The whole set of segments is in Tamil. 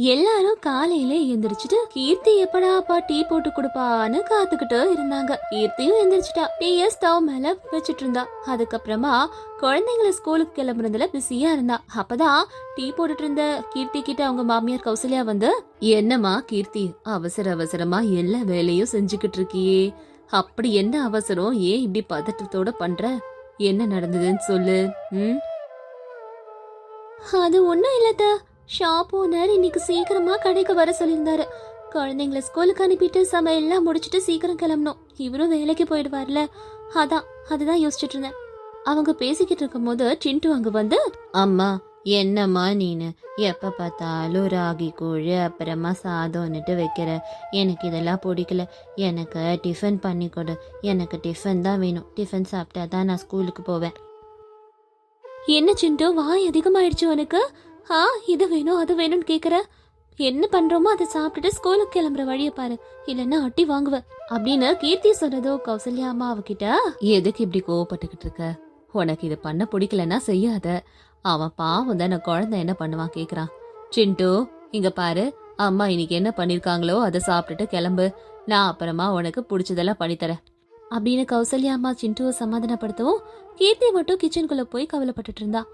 எல்லாரும் காலையில எந்திரிச்சிட்டு கீர்த்தி எப்படா அப்பா டீ போட்டு கொடுப்பான்னு காத்துக்கிட்டு இருந்தாங்க. கீர்த்தியும் எந்திரிச்சிட்டா. டீய ஸ்டவ் மேல வச்சிட்டு இருந்தா அதுக்கப்புறமா குழந்தைங்களை ஸ்கூலுக்கு கிளம்புறதுல பிஸியா இருந்தா. அப்பதான் டீ போட்டுட்டு இருந்த கீர்த்தி கிட்ட அவங்க மாமியார் கௌசல்யா வந்து என்னம்மா கீர்த்தி அவசர அவசரமா எல்லா வேலையும் செஞ்சுக்கிட்டு இருக்கியே. அப்படி என்ன அவசரம்? ஏன் இப்படி பதட்டத்தோட பண்ற? என்ன நடந்ததுன்னு சொல்லு. ம்? அது ஒன்றும் இல்லத்த ஷாப் ஓனர் இன்னைக்கு சீக்கிரமா கடைக்கு வர சொல்லியிருந்தாரு. குழந்தைங்கள ஸ்கூலுக்கு அனுப்பிட்டு சமையல்லாம் முடிச்சுட்டு சீக்கிரம் கிளம்பணும். இவரும் வேலைக்கு போயிடுவார்ல. அதான் அதுதான் யோசிச்சுட்டு இருந்தேன். அவங்க பேசிக்கிட்டு இருக்கும்போது சிண்டு அங்க வந்து அம்மா என்னம்மா நீனு? எப்ப பார்த்தாலும் ராகி கூழ் அப்புறமா சாதம்னுட்டு வைக்கிற. எனக்கு இதெல்லாம் பிடிக்கல. எனக்கு டிஃபன் பண்ணி கொடு. எனக்கு டிஃபன் தான் வேணும். டிஃபன் சாப்பிட்டா தான் நான் ஸ்கூலுக்கு போவேன். என்ன சிண்டு வாய் அதிகமாயிடுச்சு உனக்கு? ஆ இது வேணும் அது வேணும்னு கேக்குற. என்ன பண்றோமோ அதை சாப்பிட்டுட்டு ஸ்கூலுக்கு கிளம்புற வழியை பாரு. இல்லைன்னா அட்டி வாங்குவ. அப்படின்னு கீர்த்தி சொன்னதோ கௌசல்யா அம்மா அவகிட்ட எதுக்கு இப்படி கோவப்பட்டுக்கிட்டு இருக்க? உனக்கு இது பண்ண பிடிக்கலன்னா செய்யாத. அவன் பாவம் தானே குழந்தை என்ன பண்ணுவான் கேக்குறான். சிண்டு இங்க பாரு. அம்மா இன்னைக்கு என்ன பண்ணிருக்காங்களோ அதை சாப்பிட்டுட்டு கிளம்பு. நான் அப்புறமா உனக்கு பிடிச்சதெல்லாம் பண்ணித்தரேன். அப்படின்னு கௌசல்யா அம்மா சிண்டுவை சமாதானப்படுத்தவும் கீர்த்தி மட்டும் கிச்சனுக்குள்ள போய் கவலைப்பட்டுட்டு இருந்தா.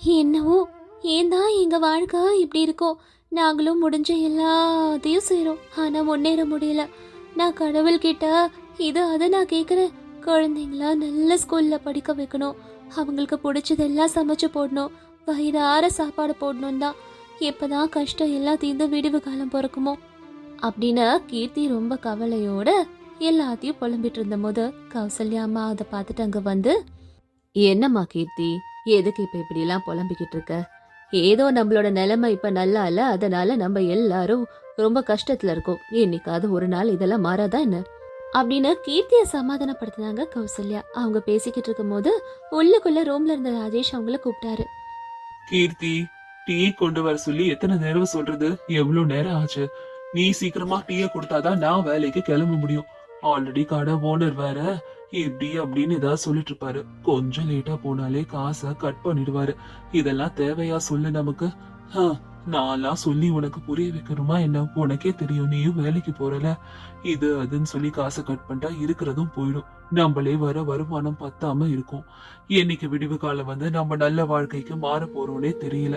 என்னவோ ஏன் தான் எங்கள் வாழ்க்கை இப்படி இருக்கோ? நாங்களும் முடிஞ்ச எல்லாத்தையும் செய்கிறோம் ஆனால் முன்னேற முடியல. நான் கடவுள்கிட்ட இது அதை நான் கேட்குறேன் குழந்தைங்களா நல்ல ஸ்கூலில் படிக்க வைக்கணும். அவங்களுக்கு பிடிச்சதெல்லாம் சமைச்சு போடணும். வயிறார சாப்பாடு போடணும் தான். எப்பதான் கஷ்டம் எல்லாம் தீர்ந்து விடுவு காலம் பிறக்குமோ? அப்படின்னு கீர்த்தி ரொம்ப கவலையோட எல்லாத்தையும் புலம்பிட்டு இருந்த போது கௌசல்யா அம்மா அதை பார்த்துட்டு அங்கே வந்து என்னம்மா கீர்த்தி? எதுக்கு இப்போ இப்படிலாம் புலம்பிக்கிட்டு இருக்க? ஏதோ நம்மளோட நிலைமை இப்ப நல்லா இல்ல அதனால நம்ம எல்லாரும் ரொம்ப கஷ்டத்துல இருக்கோம். என்னைக்காவது ஒரு நாள் இதெல்லாம் மாறாதா என்ன? அப்படின்னு கீர்த்திய சமாதானப்படுத்தினாங்க கௌசல்யா. அவங்க பேசிக்கிட்டு இருக்கும் போது உள்ளுக்குள்ள ரூம்ல இருந்த ராஜேஷ் அவங்கள கூப்பிட்டாரு. கீர்த்தி டீ கொண்டு வர சொல்லி எத்தனை நேரம் சொல்றது? எவ்வளவு நேரம் ஆச்சு? நீ சீக்கிரமா டீய கொடுத்தாதான் நான் வேலைக்கு கிளம்ப முடியும். ஆல்ரெடி கடை ஓனர் வேற. இப்படி அப்படின்னு ஏதாவது சொல்லிட்டு இருப்பாரு. கொஞ்சம் லேட்டா போனாலே காசை கட் பண்ணிடுவாரு. இதெல்லாம் தேவையா சொல்லு நமக்கு? நான்லாம் சொல்லி உனக்கு புரிய வைக்கணுமா என்ன? உனக்கே தெரியும் நீயும் வேலைக்கு போறல. இது அதுன்னு சொல்லி காசை கட் பண்ணிட்டா இருக்கிறதும் போயிடும். நம்மளே வர வருமானம் பத்தாம இருக்கும். என்னைக்கு விடிவு காலம் வந்து நம்ம நல்ல வாழ்க்கைக்கு மாற போறோம்னே தெரியல.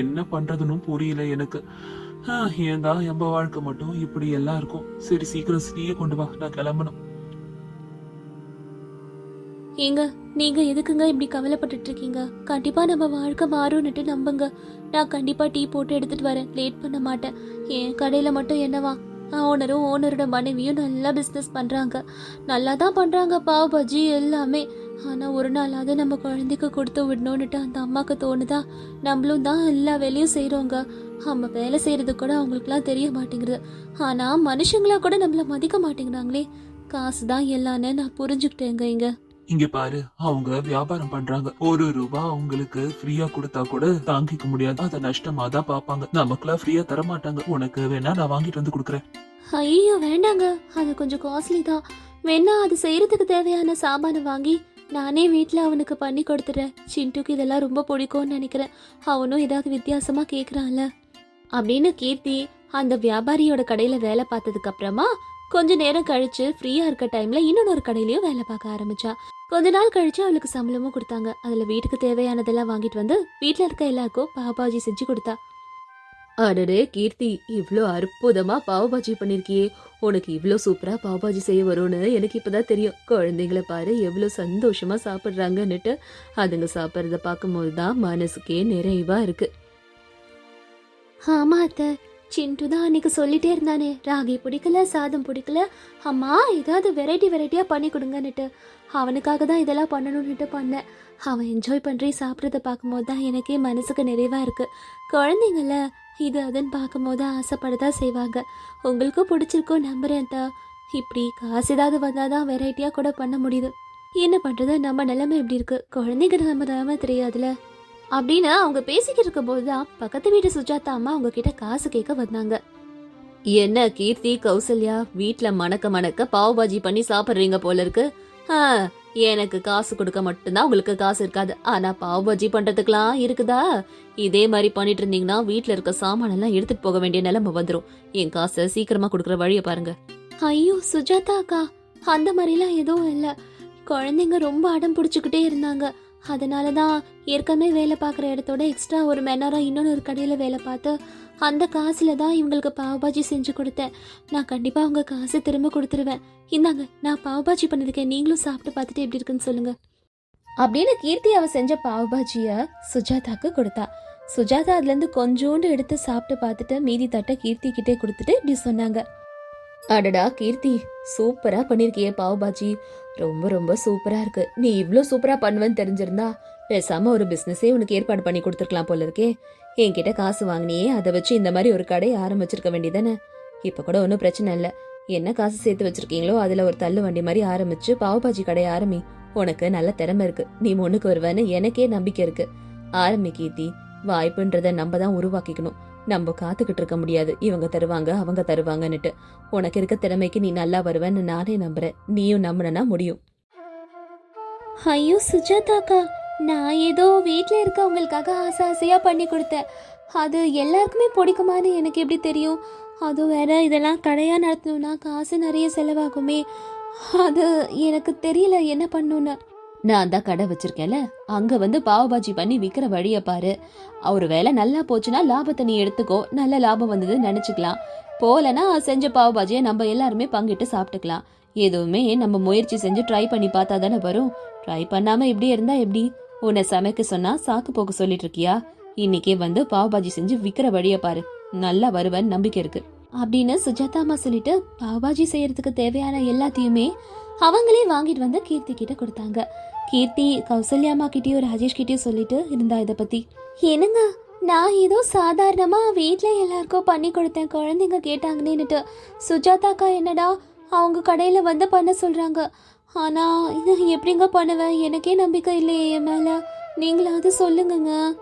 என்ன பண்றதுன்னு புரியல எனக்கு. ஏன்தான் ஏன்டா எம்ப வாழ்க்கை மட்டும் இப்படி எல்லாம் இருக்கும். சரி சீக்கிரம் டீயை கொண்டு வா. நான் கிளம்பணும். ஏங்க நீங்க எதுக்குங்க இப்படி கவலைப்பட்டுட்டு இருக்கீங்க கண்டிப்பா நம்ம வாழ்க்கை மாறும்னுட்டு நம்புங்க. நான் கண்டிப்பா டீ போட்டு எடுத்துட்டு வரேன். லேட் பண்ண மாட்டேன். என் கடையில மட்டும் என்னவா? ஓனரும் ஓனரோட மனைவியும் நல்லா பிஸ்னஸ் பண்றாங்க. நல்லா தான் பண்றாங்க பாவ் பஜ்ஜி எல்லாமே. ஆனா ஒரு நாளாவது நம்ம குழந்தைக்கு கொடுத்து விடணும்னுட்டு அந்த அம்மாக்கு தோணுதா? நம்மளும் தான் எல்லா வேலையும் செய்கிறோங்க நம்ம வேலை செய்கிறது கூட அவங்களுக்குலாம் தெரிய மாட்டேங்குது. ஆனால் மனுஷங்களா கூட நம்மள மதிக்க மாட்டேங்கிறாங்களே. காசு தான் எல்லான்னு நான் புரிஞ்சுக்கிட்டேங்க இங்கே. இங்க பாரு அவங்க வியாபாரம் பண்றாங்க. ஒரு ரூபா அவங்களுக்கு ஃப்ரீயா கொடுத்தா கூட தாங்கிக்க முடியாது. அதை நஷ்டமா தான் பாப்பாங்க நமக்குலாம் ஃப்ரீயா தர மாட்டாங்க உனக்கு வேணா நான் வாங்கிட்டு வந்து கொடுக்குறேன். ஐயோ வேண்டாங்க. அது கொஞ்சம் காஸ்ட்லி தான். வேணா அது செய்யறதுக்கு தேவையான சாமானை வாங்கி நானே வீட்டில் அவனுக்கு பண்ணி கொடுத்துறேன் சிண்டுக்கு இதெல்லாம் ரொம்ப பிடிக்கும்னு நினைக்கிறேன். அவனும் ஏதாவது வித்தியாசமா கேட்குறான்ல அப்படின்னு கீர்த்தி அந்த வியாபாரியோட கடையில் வேலை பார்த்ததுக்கு அப்புறமா கொஞ்ச நேரம் கழிச்சு ஃப்ரீயா இருக்க டைம்ல இன்னொரு கடையிலயும் வேலை பார்க்க ஆரம்பிச்சா. கொஞ்ச நாள் கழிச்சு அவளுக்கு சம்பளமும் கொடுத்தாங்க. அதுல வீட்டுக்கு தேவையானதெல்லாம் வாங்கிட்டு வந்து வீட்ல இருக்க எல்லாருக்கும் பாபாஜி செஞ்சு கொடுத்தா. அடடே கீர்த்தி இவ்ளோ அற்புதமா பாவபாஜி பண்ணிருக்கியே. உனக்கு இவ்ளோ சூப்பரா பாவபாஜி செய்ய வரும்னு எனக்கு இப்பதான் தெரியும். குழந்தைங்கள பாரு எவ்வளோ சந்தோஷமா சாப்பிடுறாங்கன்னுட்டு. அதுங்க சாப்பிட்றத பார்க்கும்போது தான் மனசுக்கே நிறைவா இருக்கு. ஆமா அத்தை. சிண்டு தான் அன்னைக்கு சொல்லிட்டே இருந்தானே. ராகி பிடிக்கல சாதம் பிடிக்கல. அம்மா ஏதாவது வெரைட்டி வெரைட்டியாக பண்ணி கொடுங்கன்னுட்டு. அவனுக்காக தான் இதெல்லாம் பண்ணணும்னுட்டு பண்ணேன். அவன் என்ஜாய் பண்ணுறி சாப்பிட்றத பார்க்கும்போது தான் எனக்கே மனசுக்கு நிறைவாக இருக்குது குழந்தைங்கள இது அதுன்னு பார்க்கும்போது ஆசைப்படதா செய்வாங்க. உங்களுக்கும் பிடிச்சிருக்கோ நம்புறேன் தா இப்படி காசு ஏதாவது வந்தால் தான் வெரைட்டியாக கூட பண்ண முடியுது. என்ன பண்ணுறது நம்ம நிலைமை எப்படி இருக்குது குழந்தைங்க நம்ம நிலைமை தெரியாதுல்ல. அப்படின்னு அவங்க பேசிக்கிட்டு இருக்கும்போது தான் பக்கத்து வீட்டு சுஜாதா அம்மா அவங்க கிட்ட காசு கேட்க வந்தாங்க. என்ன கீர்த்தி கௌசல்யா வீட்ல மணக்க மணக்க பாவ் பாஜி பண்ணி சாப்பிடுறீங்க போல இருக்கு. எனக்கு காசு கொடுக்க மட்டும்தான் உங்களுக்கு காசு இருக்காது. ஆனா பாவ் பஜ்ஜி பண்றதுக்கெல்லாம் இருக்குதா? இதே மாதிரி பண்ணிட்டு இருந்தீங்கன்னா வீட்ல இருக்க சாமானெல்லாம் எடுத்துட்டு போக வேண்டிய நிலைமை வந்துரும். என் காசை சீக்கிரமா கொடுக்குற வழியை பாருங்க. ஐயோ சுஜாதா அக்கா அந்த மாதிரிலாம் எதுவும் இல்லை. குழந்தைங்க ரொம்ப அடம் பிடிச்சிக்கிட்டே இருந்தாங்க. அதனால தான் ஏற்கனவே வேலை பார்க்குற இடத்தோட எக்ஸ்ட்ரா ஒரு மணி நேரம் இன்னொன்று ஒரு கடையில் வேலை பார்த்து அந்த காசில் தான் இவங்களுக்கு பாவபாஜி செஞ்சு கொடுத்தேன். நான் கண்டிப்பாக அவங்க காசை திரும்ப கொடுத்துருவேன். இந்தாங்க நான் பாவபாஜி பண்ணியிருக்கேன் நீங்களும் சாப்பிட்டு பார்த்துட்டு எப்படி இருக்குன்னு சொல்லுங்கள் அப்படின்னு கீர்த்தி அவள் செஞ்ச பாவபாஜிய சுஜாதாக்கு கொடுத்தா. சுஜாதா அதுலேருந்து கொஞ்சோண்டு எடுத்து சாப்பிட்டு பார்த்துட்டு மீதி தட்டை கீர்த்தி கிட்டே கொடுத்துட்டு இப்படி சொன்னாங்க. அடடா கீர்த்தி சூப்பராக பண்ணியிருக்கியே பாவபாஜி. ரொம்ப ரொம்ப சூப்பரா இருக்கு. நீ இவ்ளோ சூப்பரா பண்ணுவேன்னு தெரிஞ்சிருந்தா பேசாம ஒரு பிசினஸே உனக்கு ஏற்பாடு பண்ணி கொடுத்துருக்கலாம் போல இருக்கே. என்கிட்ட காசு வாங்கினியே அதை வச்சு இந்த மாதிரி ஒரு கடையை ஆரம்பிச்சிருக்க வேண்டியதானே? இப்ப கூட ஒன்றும் பிரச்சனை இல்லை. என்ன காசு சேர்த்து வச்சிருக்கீங்களோ அதுல ஒரு தள்ளு வண்டி மாதிரி ஆரம்பிச்சு பாவபாஜி கடையை ஆரம்பி. உனக்கு நல்ல திறமை இருக்கு. நீ முன்னுக்கு வருவேன்னு எனக்கே நம்பிக்கை இருக்கு. ஆரம்பி கீர்த்தி வாய்ப்புன்றத நம்ம தான் உருவாக்கிக்கணும். நம்ம காத்துக்கிட்டு இருக்க முடியாது. இவங்க தருவாங்க அவங்க தருவாங்கன்னுட்டு. உனக்கு இருக்க திறமைக்கு நீ நல்லா வருவேன்னு நானே நம்புறேன். நீயும் நம்பினா முடியும். ஐயோ சுஜாதாக்கா நான் ஏதோ வீட்டில் இருக்கவங்களுக்காக ஆசை ஆசையாக பண்ணி கொடுத்தேன். அது எல்லாருக்குமே பிடிக்குமான்னு எனக்கு எப்படி தெரியும்? அது வேற இதெல்லாம் கடையாக நடத்தணும்னா காசு நிறைய செலவாகுமே. அது எனக்கு தெரியல என்ன பண்ணுன்னு நான் தான் கடை வச்சிருக்கேன்ல அங்க வந்து பாவபாஜி பண்ணி விற்கிற வழியை பாரு. ஒரு வேலை நல்லா போச்சுன்னா லாபத்தை நீ எடுத்துக்கோ நல்ல லாபம் வந்ததுன்னு நினச்சிக்கலாம். போலனா செஞ்ச பாவபாஜியை நம்ம எல்லாருமே பங்கிட்டு சாப்பிட்டுக்கலாம். எதுவுமே நம்ம முயற்சி செஞ்சு ட்ரை பண்ணி பார்த்தா தானே வரும். ட்ரை பண்ணாம இப்படி இருந்தா எப்படி? உன்னை சமைக்க சொன்னா சாக்கு போக்கு சொல்லிட்டு இருக்கியா? இன்னைக்கே வந்து பாவபாஜி செஞ்சு விக்கிற வழியை பாரு. நல்லா வருவன் நம்பிக்கை இருக்கு. அப்படின்னு சுஜாதா அம்மா சொல்லிட்டு பாவபாஜி செய்யறதுக்கு தேவையான எல்லாத்தையுமே அவங்களே வாங்கிட்டு வந்து கீர்த்தி கிட்ட கொடுத்தாங்க. கீர்த்தி கௌசல்யா அம்மா கிட்டயும் ராஜேஷ் கிட்டயும் சொல்லிட்டு இருந்தா இதை பத்தி. என்னங்க நான் ஏதோ சாதாரணமா வீட்டில் எல்லாருக்கும் பண்ணி கொடுத்தேன் குழந்தைங்க கேட்டாங்கன்னுட்டு சுஜாதாக்கா என்னடா அவங்க கடையில் வந்து பண்ண சொல்கிறாங்க ஆனால் இது எப்படிங்க பண்ணுவேன் எனக்கே நம்பிக்கை இல்லையே என் மேலே. நீங்களாவது சொல்லுங்கங்க.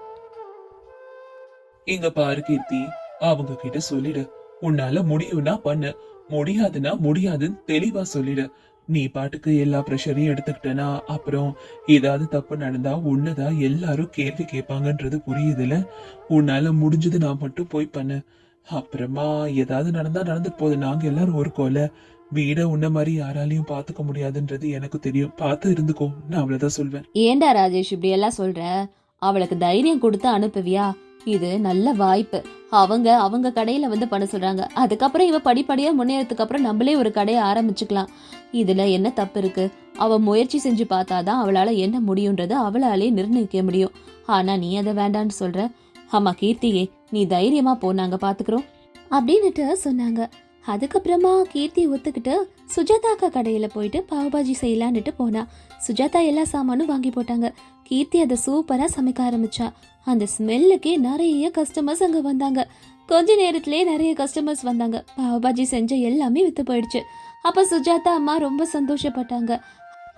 இங்க பாரு கீர்த்தி அவங்க கிட்ட சொல்லிடு. உன்னால முடியும்னா பண்ணு. முடியாதுன்னா முடியாதுன்னு தெளிவா சொல்லிடு. நீ பாட்டுக்கு எல்லா ப்ரெஷரையும் எடுத்துக்கிட்டனா அப்புறம் ஏதாவது தப்பு நடந்தா உன்னதான் எல்லாரும் கேள்வி கேட்பாங்கன்றது புரியுதுல உன்னால முடிஞ்சது நான் மட்டும் போய் பண்ணு. அப்புறமா ஏதாவது நடந்தா நடந்து போகுது. நாங்க எல்லாரும் இருக்கோம்ல. வீட உன்ன மாதிரி யாராலையும் பாத்துக்க முடியாதுன்றது எனக்கு தெரியும். பார்த்து இருந்துக்கோ. நான் அவ்வளவுதான் சொல்வேன். ஏண்டா ராஜேஷ் இப்படி எல்லாம் சொல்ற? அவளுக்கு தைரியம் கொடுத்து அனுப்புவியா? இது நல்ல வாய்ப்பு. அவங்க அவங்க கடையில் வந்து பண்ண சொல்கிறாங்க அதுக்கப்புறம் இவ படிப்படியாக முன்னேறதுக்கு அப்புறம் நம்மளே ஒரு கடையை ஆரம்பிச்சுக்கலாம். இதில் என்ன தப்பு இருக்குது அவள் முயற்சி செஞ்சு பார்த்தாதான் அவளால் என்ன முடியுன்றதை அவளாலே நிர்ணயிக்க முடியும். ஆனால் நீ அதை வேண்டான்னு சொல்கிற ஆமாம் கீர்த்தியே நீ தைரியமாக போ நாங்கள் பார்த்துக்குறோம் அப்படின்னுட்டு சொன்னாங்க. அதுக்கப்புறமா கீர்த்தி ஒத்துக்கிட்டு சுஜாதாக்கா கடையில் கடையில போயிட்டு பாவபாஜி செய்யலான்னுட்டு போனா. சுஜாதா எல்லா சாமானும் வாங்கி போட்டாங்க. கீர்த்தி அதை சூப்பரா சமைக்க ஆரம்பிச்சா. அந்த ஸ்மெல்லுக்கே நிறைய கஸ்டமர்ஸ் அங்க வந்தாங்க. கொஞ்ச நேரத்திலே நிறைய கஸ்டமர்ஸ் வந்தாங்க. பாபாஜி செஞ்ச எல்லாமே வித்து போயிடுச்சு. அப்ப சுஜாதா அம்மா ரொம்ப சந்தோஷப்பட்டாங்க.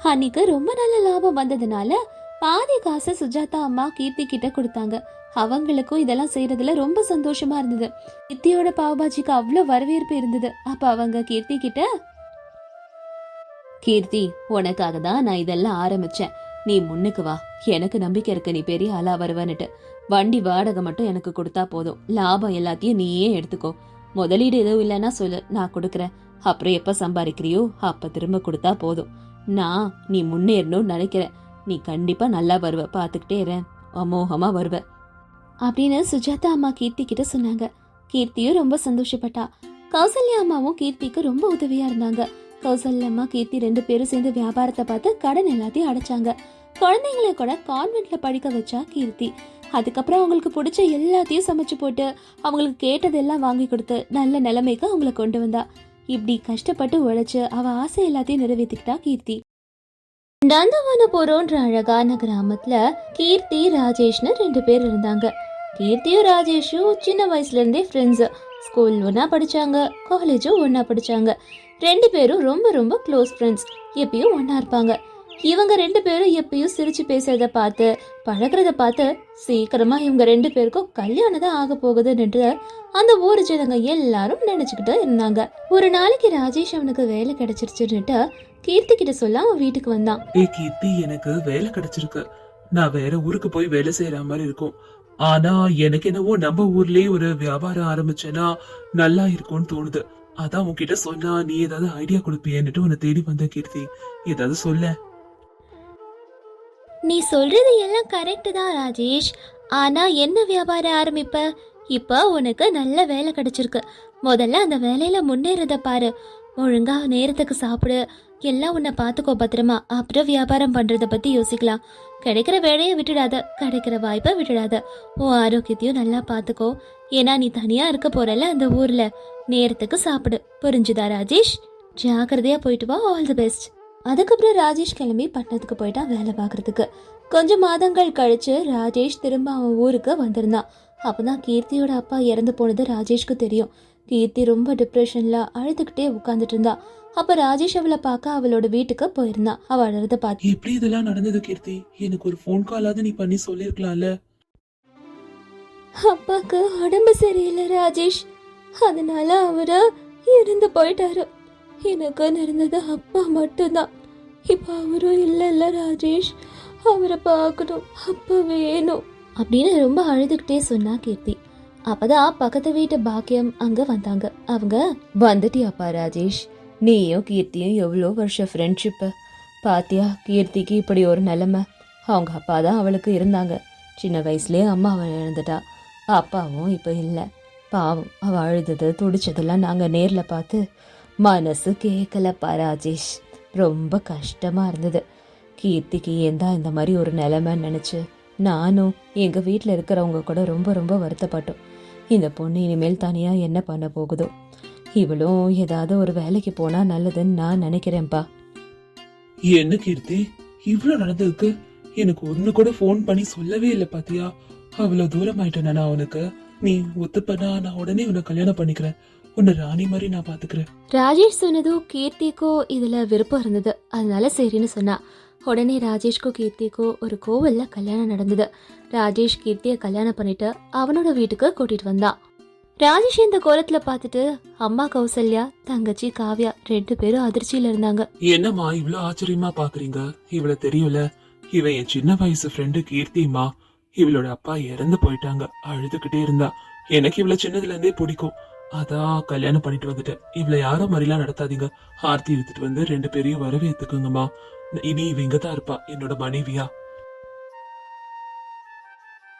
அன்னைக்கு ரொம்ப நல்ல லாபம் வந்ததுனால பாதி காசை சுஜாதா அம்மா கீர்த்தி கிட்ட கொடுத்தாங்க. அவங்களுக்கும் இதெல்லாம் செய்யறதுல ரொம்ப சந்தோஷமா இருந்தது. கீர்த்தியோட பாவபாஜிக்கு அவ்வளோ வரவேற்பு இருந்தது. அப்ப அவங்க கீர்த்தி கிட்ட கீர்த்தி உனக்காக தான் நான் இதெல்லாம் ஆரம்பிச்சேன். நீ முன்னுக்கு வா. எனக்கு நம்பிக்கை இருக்கு. நீ பெரிய ஆளா வருவன்னுட்டு. வண்டி வாடகை மட்டும் எனக்கு கொடுத்தா போதும். லாபம் எல்லாத்தையும் நீயே எடுத்துக்கோ. முதலீடு எதுவும் இல்லைன்னா சொல்லு. நான் கொடுக்குறேன். அப்புறம் எப்ப சம்பாதிக்கிறியோ அப்ப திரும்ப கொடுத்தா போதும். நான் நீ முன்னேறணும்னு நினைக்கிறேன். நீ கண்டிப்பா நல்லா வருவ. பாத்துக்கிட்டே இரு. அமோகமா வருவ. அப்படின்னு சுஜாதா அம்மா கீர்த்தி கிட்ட சொன்னாங்க. கீர்த்தியும் ரொம்ப சந்தோஷப்பட்டா. கௌசல்யா அம்மாவும் கீர்த்திக்கு ரொம்ப உதவியா இருந்தாங்க. கௌசல்யம்மா கீர்த்தி ரெண்டு பேரும் சேர்ந்து வியாபாரத்தை பார்த்து கடன் எல்லாத்தையும் அடைச்சாங்க. குழந்தைங்களை கூட கான்வென்ட்ல படிக்க வச்சா கீர்த்தி. அதுக்கப்புறம் அவங்களுக்கு பிடிச்ச எல்லாத்தையும் சமைச்சு போட்டு அவங்களுக்கு கேட்டதெல்லாம் வாங்கி கொடுத்து நல்ல நிலைமைக்கு அவங்கள கொண்டு வந்தா. இப்படி கஷ்டப்பட்டு உழைச்சு அவ ஆசை எல்லாத்தையும் நிறைவேற்றிக்கிட்டா கீர்த்தி. நந்தவனபுரம்ன்ற அழகான கிராமத்துல கீர்த்தி ராஜேஷ்னு ரெண்டு பேர் இருந்தாங்க. கீர்த்தியும் ராஜேஷும் சின்ன வயசுல இருந்தே ஃப்ரெண்ட்ஸ் ஸ்கூல் ஒன்றா படிச்சாங்க காலேஜும் ஒன்றா படிச்சாங்க. ரெண்டு பேரும் ரொம்ப ரொம்ப க்ளோஸ் ஃப்ரெண்ட்ஸ் எப்பயும் ஒன்றா இருப்பாங்க. இவங்க ரெண்டு பேரும் எப்பயும் சிரிச்சு பேசுறத பார்த்து பழகுறத பார்த்து சீக்கிரமா இவங்க ரெண்டு பேருக்கும் கல்யாணம் தான் ஆக போகுதுன்னுட்டு அந்த ஊர் ஜனங்க எல்லாரும் நினைச்சுக்கிட்டு இருந்தாங்க. ஒரு நாளைக்கு ராஜேஷ் அவனுக்கு வேலை கிடைச்சிருச்சுன்னுட்டு கீர்த்தி கிட்ட சொல்ல அவன் வீட்டுக்கு வந்தான். ஏ கீர்த்தி எனக்கு வேலை கிடைச்சிருக்கு. நான் வேற ஊருக்கு போய் வேலை செய்யற மாதிரி இருக்கும். ஆனா எனக்கு என்னவோ நம்ம ஊர்லயே ஒரு வியாபாரம் ஆரம்பிச்சேன்னா நல்லா இருக்கும்னு தோணுது. அதான் உன்கிட்ட சொன்னா நீ ஏதாவது ஐடியா கொடுப்பியன்னுட்டு உன்னை தேடி வந்த கீர்த்தி. ஏதாவது சொல்ல. நீ சொல்றது எல்லாம் கரெக்ட் தான் ராஜேஷ். ஆனா என்ன வியாபாரம் ஆரம்பிப்ப? இப்போ உனக்கு நல்ல வேலை கிடைச்சிருக்கு. முதல்ல அந்த வேலையில முன்னேறத பாரு. ஒழுங்கா நேரத்துக்கு சாப்பிடு. எல்லாம் உன்னை பார்த்துக்கோ பத்திரமா. அப்புறம் வியாபாரம் பண்றத பத்தி யோசிக்கலாம். கிடைக்கிற வேலையை விட்டுடாத கிடைக்கிற வாய்ப்பை விட்டுடாத. உன் ஆரோக்கியத்தையும் நல்லா பார்த்துக்கோ ஏன்னா நீ தனியாக இருக்க போறல அந்த ஊரில். நேரத்துக்கு சாப்பிடு. புரிஞ்சுதா ராஜேஷ்? ஜாக்கிரதையாக போயிட்டு வா. ஆல் தி பெஸ்ட் அதுக்கப்புறம் ராஜேஷ் கிளம்பி பட்டணத்துக்கு போயிட்டான் வேலை பார்க்குறதுக்கு கொஞ்சம் மாதங்கள் கழிச்சு ராஜேஷ் திரும்ப அவன் ஊருக்கு வந்திருந்தான். அப்பதான் கீர்த்தியோட அப்பா இறந்து போனது ராஜேஷ்க்கு தெரியும். கீர்த்தி ரொம்ப டிப்ரெஷனில் அழுதுகிட்டே உட்காந்துட்டு இருந்தா அப்ப ராஜேஷ் அவளை பார்க்க அவளோட வீட்டுக்கு போயிருந்தான் அவ அழுறத பார்த்து எப்படி இதெல்லாம் நடந்தது கீர்த்தி? எனக்கு ஒரு ஃபோன் காலாவது நீ பண்ணி சொல்லிருக்கலாம்ல. அப்பாக்கு உடம்பு சரியில்லை ராஜேஷ். அதனால அவரு இறந்து போயிட்டாரு. எனக்கு நடந்தது அப்பா மட்டும்தான். இப்போ அவரும் இல்லைல்ல ராஜேஷ். அவரை பார்க்கணும் அப்பா வேணும். அப்படின்னு ரொம்ப அழுதுகிட்டே சொன்னா கீர்த்தி. அப்பதான் பக்கத்து வீட்டு பாக்கியம் அங்க வந்தாங்க. அவங்க வந்துட்டியாப்பா ராஜேஷ்? நீயும் கீர்த்தியும் எவ்வளோ வருஷம் ஃப்ரெண்ட்ஷிப்பு பாத்தியா கீர்த்திக்கு இப்படி ஒரு நிலமை. அவங்க அப்பா தான் அவளுக்கு இருந்தாங்க. சின்ன வயசுலேயே அம்மா அவள் இழந்துட்டா. அப்பாவும் இப்போ இல்லை. பாவம் அவள் அழுதது துடிச்சதெல்லாம் நாங்கள் நேரில் பார்த்து மனசு கேட்கலப்பா ராஜேஷ். ரொம்ப கஷ்டமாக இருந்தது. கீர்த்திக்கு ஏன் தான் இந்த மாதிரி ஒரு நிலைமைன்னு நினச்சி நானும் எங்கள் வீட்டில் இருக்கிறவங்க கூட ரொம்ப ரொம்ப வருத்தப்பட்டோம். இந்த பொண்ணு இனிமேல் தனியாக என்ன பண்ண போகுதோ? இவளும் ஏதாவது ஒரு வேலைக்கு போனால் நல்லதுன்னு நான் நினைக்கிறேன்ப்பா என்ன கீர்த்தி? இவ்வளவு நடந்ததுக்கு எனக்கு ஒண்ணு கூட ஃபோன் பண்ணி சொல்லவே இல்லை பாத்தியா? அவ்வளவு தூரம் ஆயிட்டேன் நான் உனக்கு? நீ ஒத்துப்பனா? நான் உடனே உன்னை கல்யாணம் பண்ணிக்கிறேன். உன்னை ராணி மாதிரி நான் பாத்துக்கிறேன். ராஜேஷ் சொன்னதும் கீர்த்திக்கோ இதுல விருப்பம் இருந்தது. அதனால சரின்னு சொன்னா. உடனே ராஜேஷ்க்கோ கீர்த்திக்கோ ஒரு கோவில்ல கல்யாணம் நடந்தது. ராஜேஷ் கீர்த்தியை கல்யாணம் பண்ணிட்டு அவனோட வீட்டுக்கு கூட்டிட்டு வந்தான். ராஜேஷ் இந்த கோலத்துல பார்த்துட்டு அம்மா கௌசல்யா தங்கச்சி காவ்யா ரெண்டு பேரும் அதிர்ச்சியில இருந்தாங்க. என்னம்மா இவ்வளவு ஆச்சரியமா பாக்குறீங்க? இவள தெரியும்ல. இவ என் சின்ன வயசு ஃப்ரெண்டு கீர்த்திமா இவளோட அப்பா இறந்து போயிட்டாங்க. அழுதுகிட்டே இருந்தா. எனக்கு இவள சின்னதுல இருந்தே பிடிக்கும். அதான் கல்யாணம் பண்ணிட்டு வந்துட்டேன். இவள யாரும் மாதிரிலாம் நடத்தாதீங்க. ஆர்த்தி எடுத்துட்டு வந்து ரெண்டு பேரையும் வரவேத்துக்குங்கம்மா. இனி இவ இங்க தான் இருப்பா. என்னோட மனைவியா.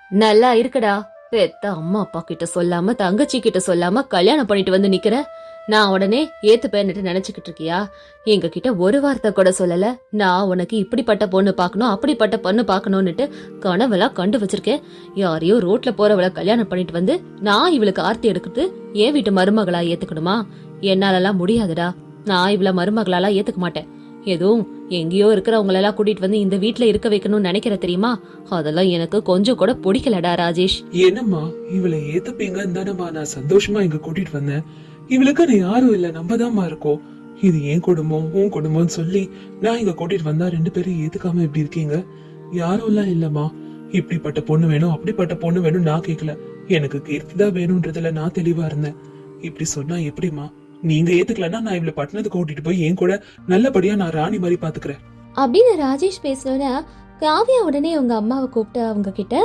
நல்லா இருக்குடா. பெத்த அம்மா அப்பா கிட்ட சொல்லாம தங்கச்சி கிட்ட சொல்லாம கல்யாணம் பண்ணிட்டு வந்து நிக்கிற? நான் உடனே ஏத்துப்பேன்னுட்டு நினைச்சுக்கிட்டு இருக்கியா? எங்க கிட்ட ஒரு வார்த்தை கூட சொல்லல. நான் உனக்கு இப்படிப்பட்ட பொண்ணு பார்க்கணும் அப்படிப்பட்ட பொண்ணு பார்க்கணும்னுட்டு கனவெல்லாம் கண்டு வச்சிருக்கேன். யாரையோ ரோட்ல போறவளை கல்யாணம் பண்ணிட்டு வந்து நான் இவளுக்கு ஆர்த்தி எடுக்கிறது என் வீட்டு மருமகளா ஏத்துக்கணுமா? என்னாலலாம் முடியாதுடா. நான் இவள மருமகளாலாம் ஏத்துக்க மாட்டேன். எதுவும் எங்கேயோ இருக்கிறவங்களெல்லாம் கூட்டிட்டு வந்து இந்த வீட்ல இருக்க வைக்கணும்னு நினைக்கிற தெரியுமா? அதெல்லாம் எனக்கு கொஞ்சம் கூட பிடிக்கலடா ராஜேஷ். என்னம்மா இவளை ஏத்துப்பீங்கன்னு தானம்மா நான் சந்தோஷமா இங்க கூட்டிட்டு வந்தேன். இவளுக்கு நீ யாரும் இல்ல நம்ம இருக்கோம் இது என் குடும்பம் உன் குடும்பம்னு சொல்லி நான் இங்க கூட்டிட்டு வந்தா ரெண்டு பேரும் ஏத்துக்காம இப்படி இருக்கீங்க? யாரும் எல்லாம் இல்லம்மா. இப்படிப்பட்ட பொண்ணு வேணும் அப்படிப்பட்ட பொண்ணு வேணும் நான் கேட்கல எனக்கு கீர்த்தி தான் வேணும்ன்றதுல நான் தெளிவா இருந்தேன். இப்படி சொன்னா எப்படிம்மா? நீங்க ஏத்துக்கலன்னா நான் இவளை பட்டணத்துக்கு கூட்டிட்டு போய் என் கூட நல்லபடியா நான் ராணி மாதிரி பாத்துக்கிறேன். அப்படின்னு ராஜேஷ் பேசினோட காவியா உடனே அவங்க அம்மாவை கூப்பிட்டு அவங்க கிட்ட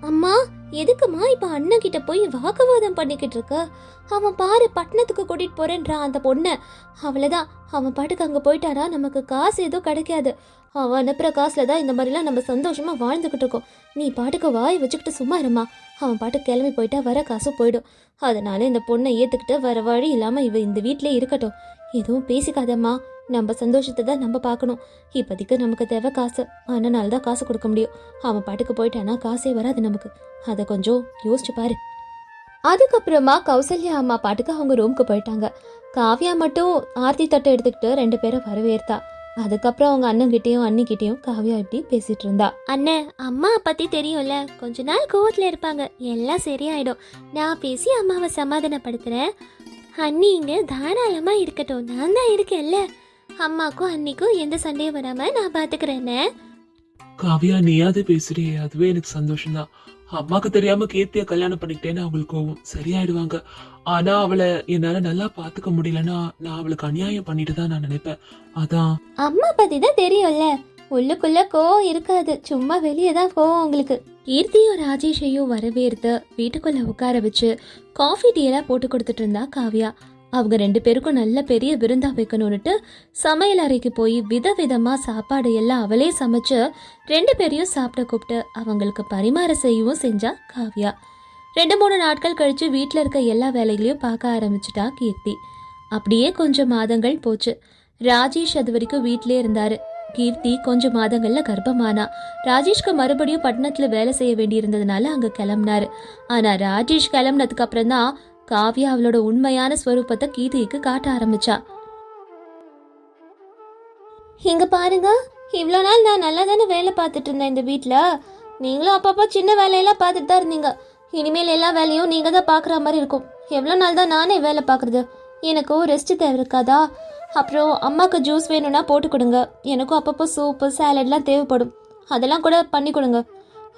அம்மா எதுக்குமா இப்ப அண்ணன் கிட்ட போய் வாக்குவாதம் பண்ணிக்கிட்டு இருக்க? அவன் பாரு பட்டணத்துக்கு கூட்டிட்டு போறேன்றான் அந்த பொண்ணை. அவ்வளவுதான். அவன் பாட்டுக்கு அங்க போயிட்டாரா நமக்கு காசு எதுவும் கிடைக்காது. அவன் அனுப்புற காசுல தான் இந்த மாதிரிலாம் நம்ம சந்தோஷமா வாழ்ந்துகிட்டு இருக்கோம். நீ பாட்டுக்கு வாய் வச்சுக்கிட்டு சும்மா இருமா அவன் பாட்டுக்கு கிளம்பி போயிட்டா வர காசு போயிடும். அதனால இந்த பொண்ணை ஏத்துக்கிட்டு வர வழி இல்லாம இவ இந்த வீட்லயே இருக்கட்டும். எதுவும் பேசிக்காதம்மா. நம்ம சந்தோஷத்தை தான் நம்ம பார்க்கணும். இப்போதைக்கு நமக்கு தேவை காசு. அண்ணனால தான் காசு கொடுக்க முடியும். அவன் பாட்டுக்கு போயிட்டானா காசே வராது நமக்கு. அதை கொஞ்சம் யோசிச்சு பாரு. அதுக்கப்புறமா கௌசல்யா அம்மா பாட்டுக்கு அவங்க ரூமுக்கு போயிட்டாங்க. காவ்யா மட்டும் ஆர்த்தி தட்டை எடுத்துக்கிட்டு ரெண்டு பேரை வரவேற்றா. அதுக்கப்புறம் அவங்க அண்ணன்கிட்டயும் அண்ணிக்கிட்டயும் காவியா இப்படி பேசிட்டு இருந்தா. அண்ணன் அம்மா பத்தி தெரியும்ல. கொஞ்ச நாள் கோவத்துல இருப்பாங்க. எல்லாம் சரியாயிடும். நான் பேசி அம்மாவை சமாதானப்படுத்துறேன். அண்ணி இங்க தாராளமா இருக்கட்டும். நான் தான் இருக்கேன்ல. அம்மாக்கும் அன்னிக்கும் எந்த சண்டையும் வராம நான் பாத்துக்கிறேன்னு. காவியா நீயாவது பேசுறியே அதுவே எனக்கு சந்தோஷம்தான். அம்மாக்கு தெரியாம கீர்த்திய கல்யாணம் பண்ணிக்கிட்டேன்னு அவங்களுக்கு கோவம். சரியாயிடுவாங்க. ஆனா அவளை என்னால நல்லா பாத்துக்க முடியலன்னா நான் அவளுக்கு அநியாயம் பண்ணிட்டு தான் நான் நினைப்பேன். அதான். அம்மா பத்தி தான் தெரியும்ல. உள்ளுக்குள்ள கோவம் இருக்காது. சும்மா வெளியே தான் கோவம் உங்களுக்கு. கீர்த்தியும் ராஜேஷையும் வரவேற்று வீட்டுக்குள்ள உட்கார வச்சு காஃபி டீ எல்லாம் போட்டு கொடுத்துட்டு இருந்தா காவ்யா. அவங்க ரெண்டு பேருக்கும் நல்ல பெரிய விருந்தா வைக்கணும்னுட்டு சமையல் அறைக்கு போய் விதவிதமா சாப்பாடு எல்லாம் அவளே சமைச்சு ரெண்டு பேரையும் சாப்பிட கூப்பிட்டு அவங்களுக்கு பரிமாற செய்யவும் செஞ்சா காவ்யா. ரெண்டு மூணு நாட்கள் கழிச்சு வீட்டில் இருக்க எல்லா வேலைகளையும் பார்க்க ஆரம்பிச்சிட்டா கீர்த்தி. அப்படியே கொஞ்சம் மாதங்கள் போச்சு. ராஜேஷ் அது வரைக்கும் வீட்டிலே இருந்தாரு. கீர்த்தி கொஞ்சம் மாதங்கள்ல கர்ப்பமானா. ராஜேஷ்க்கு மறுபடியும் பட்டணத்துல வேலை செய்ய வேண்டியிருந்ததுனால அங்க கிளம்புனாரு. ஆனா ராஜேஷ் கிளம்புனதுக்கு அப்புறம் தான் காவ்யா அவளோட உண்மையான ஸ்வரூபத்தை கீர்த்திக்கு காட்ட ஆரம்பிச்சா. இங்க பாருங்க இவ்வளோ நாள் நான் நல்லா தானே வேலை பார்த்துட்டு இருந்தேன் இந்த வீட்டில் நீங்களும் அப்பப்போ சின்ன வேலையெல்லாம் பார்த்துட்டு தான் இருந்தீங்க. இனிமேல் எல்லா வேலையும் நீங்கள் தான் பார்க்குற மாதிரி இருக்கும். எவ்வளோ நாள் தான் நானே வேலை பார்க்குறது? எனக்கும் ரெஸ்ட் தேவை இருக்காதா? அப்புறம் அம்மாவுக்கு ஜூஸ் வேணும்னா போட்டு கொடுங்க. எனக்கும் அப்பப்போ சூப்பு சாலட்லாம் தேவைப்படும். அதெல்லாம் கூட பண்ணி கொடுங்க.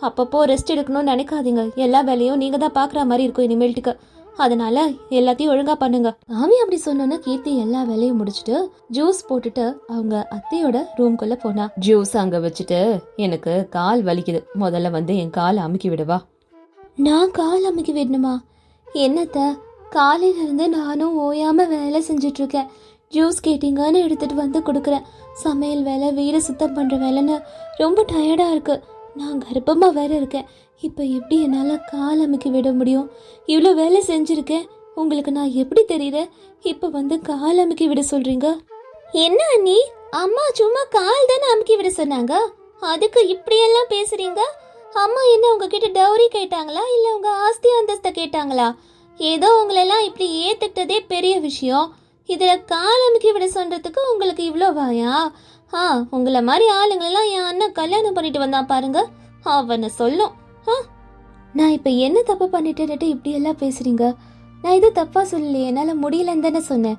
அப்பப்போ ரெஸ்ட் எடுக்கணும்னு நினைக்காதீங்க. எல்லா வேலையும் நீங்கள் தான் பார்க்குற மாதிரி இருக்கும் இனிமேல்ட்டுக்கு. அதனால எல்லாத்தையும் ஒழுங்கா பண்ணுங்க. மாமி அப்படி சொன்னோன்னா கீர்த்தி எல்லா வேலையும் முடிச்சுட்டு ஜூஸ் போட்டுட்டு அவங்க அத்தையோட ரூம்குள்ள போனா. ஜூஸ் அங்க வச்சுட்டு எனக்கு கால் வலிக்குது. முதல்ல வந்து என் காலை அமுக்கி விடுவா நான் கால் அமுக்கி விடணுமா? என்னத்த? காலையில இருந்து நானும் ஓயாம வேலை செஞ்சுட்டு இருக்கேன் ஜூஸ் கேட்டீங்கன்னு எடுத்துட்டு வந்து கொடுக்குறேன். சமையல் வேலை வீடு சுத்தம் பண்ற வேலைன்னு ரொம்ப டயர்டா இருக்கு. நான் கர்ப்பமா வேற இருக்கேன். இப்போ எப்படி என்னால் கால் அமுக்கி விட முடியும்? இவ்வளோ வேலை செஞ்சுருக்கேன் உங்களுக்கு நான் எப்படி தெரியல இப்போ வந்து கால் அமுக்கி விட சொல்கிறீங்க என்ன அண்ணி? அம்மா சும்மா கால் தானே அமுக்கி விட சொன்னாங்க? அதுக்கு இப்படியெல்லாம் பேசுறீங்க? அம்மா என்ன உங்ககிட்ட டவுரி கேட்டாங்களா? இல்லை உங்க ஆஸ்தி அந்தஸ்தை கேட்டாங்களா? ஏதோ உங்களெல்லாம் இப்படி ஏத்துக்கிட்டதே பெரிய விஷயம். இதில் கால் அமுக்கி விட சொல்றதுக்கு உங்களுக்கு இவ்வளோ வாயா? ஆ உங்களை மாதிரி ஆளுங்களெல்லாம் என் அண்ணன் கல்யாணம் பண்ணிட்டு வந்தான் பாருங்க. அவனை சொல்லும். நான் இப்போ என்ன தப்பு பண்ணிட்டேன்னுட்டு இப்படியெல்லாம் பேசுகிறீங்க பேசுறீங்க? நான் எதுவும் தப்பாக சொல்லலையே என்னால் முடியலன்னு தானே சொன்னேன்.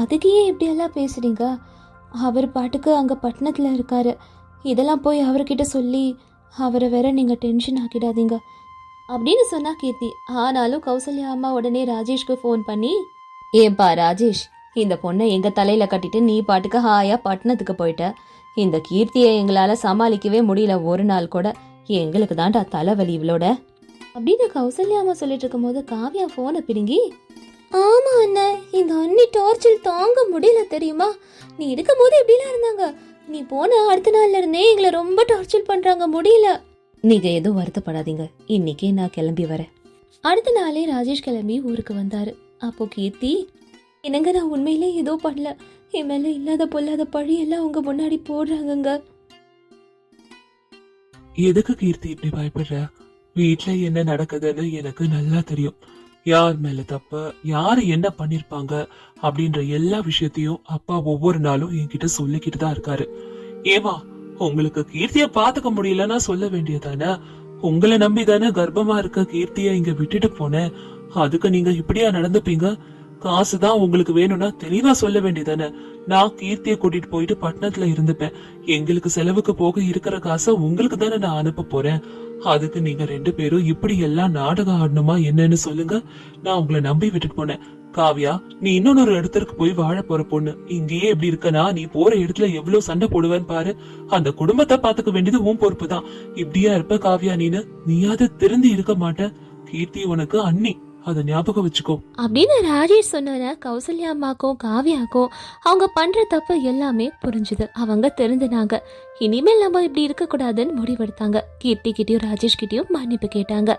அதுக்கு ஏன் இப்படியெல்லாம் பேசுகிறீங்க பேசுறீங்க? அவர் பாட்டுக்கு அங்கே பட்டணத்தில் இருக்காரு. இதெல்லாம் போய் அவர்கிட்ட சொல்லி அவரை வேற நீங்கள் டென்ஷன் ஆக்கிடாதீங்க. அப்படின்னு சொன்னா கீர்த்தி ஆனாலும் கௌசல்யா அம்மா உடனே ராஜேஷ்க்கு ஃபோன் பண்ணி ஏன்பா ராஜேஷ் இந்த பொண்ணை எங்கள் தலையில் கட்டிட்டு நீ பாட்டுக்கு ஹாயாக பட்டணத்துக்கு போயிட்ட? இந்த கீர்த்தியை எங்களால் சமாளிக்கவே முடியல ஒரு நாள் கூட. எங்களுக்கு தான்டா தலைவலி இவளோட. அப்படின்னு கௌசல்யா அம்மா சொல்லிட்டு இருக்கும்போது காவியா போனை பிடுங்கி ஆமா அண்ணன் இந்த அண்ணி டார்ச்சல் தாங்க முடியல தெரியுமா? நீ இருக்கும் போது எப்படிலாம் இருந்தாங்க. நீ போன அடுத்த நாள்ல இருந்தே எங்களை ரொம்ப டார்ச்சில் பண்றாங்க முடியல. நீங்க எதுவும் வருத்தப்படாதீங்க. இன்னைக்கே நான் கிளம்பி வரேன். அடுத்த நாளே ராஜேஷ் கிளம்பி ஊருக்கு வந்தாரு. அப்போ கீர்த்தி என்னங்க நான் உண்மையிலே ஏதோ பண்ணல. என் மேல இல்லாத பொல்லாத பழி எல்லாம் உங்க முன்னாடி போடுறாங்கங்க. எதுக்கு கீர்த்தி இப்படி பயப்படுற? வீட்டுல என்ன நடக்குதுன்னு எனக்கு நல்லா தெரியும். யார் மேல தப்பு யாரு என்ன பண்ணிருப்பாங்க அப்படின்ற எல்லா விஷயத்தையும் அப்பா ஒவ்வொரு நாளும் என்கிட்ட சொல்லிக்கிட்டு தான் இருக்காரு. ஏமா உங்களுக்கு கீர்த்திய பாத்துக்க முடியலன்னா சொல்ல வேண்டியதானே? உங்களை நம்பி தானே கர்ப்பமா இருக்க கீர்த்திய இங்க விட்டுட்டு போனேன். அதுக்கு நீங்க இப்படியா நடந்துப்பீங்க? காசு தான் உங்களுக்கு வேணும்னா தெளிவா சொல்ல வேண்டியதானே நான் கீர்த்திய கூட்டிட்டு போயிட்டு பட்டணத்துல இருந்துப்பேன். எங்களுக்கு செலவுக்கு போக இருக்கிற காசை உங்களுக்கு தானே நான் அனுப்ப போறேன். அதுக்கு நீங்க ரெண்டு பேரும் இப்படி எல்லாம் நாடகம் ஆடணுமா என்னன்னு சொல்லுங்க. நான் உங்களை நம்பி விட்டுட்டு போனேன். காவியா நீ இன்னொரு இடத்துக்கு போய் வாழ போற பொண்ணு. இங்கேயே எப்படி இருக்கனா? நீ போற இடத்துல எவ்வளவு சண்டை போடுவேன்னு பாரு. அந்த குடும்பத்தை பாத்துக்க வேண்டியது உன் பொறுப்பு தான் இப்படியா இருப்ப காவியா நீனு? நீயாவது திருந்தி இருக்க மாட்ட. கீர்த்தி உனக்கு அண்ணி. அதை ஞாபகம் வச்சுக்கோ. அப்படின்னு ராஜேஷ் சொன்னத கௌசல்யா அம்மாக்கும் காவியாக்கும் அவங்க பண்ற தப்பு எல்லாமே புரிஞ்சுது. அவங்க தெரிஞ்சுனாங்க இனிமேல் நம்ம இப்படி இருக்கக்கூடாதுன்னு முடிவெடுத்தாங்க. கீர்த்தி கிட்டயும் ராஜேஷ் கிட்டயும் மன்னிப்பு கேட்டாங்க.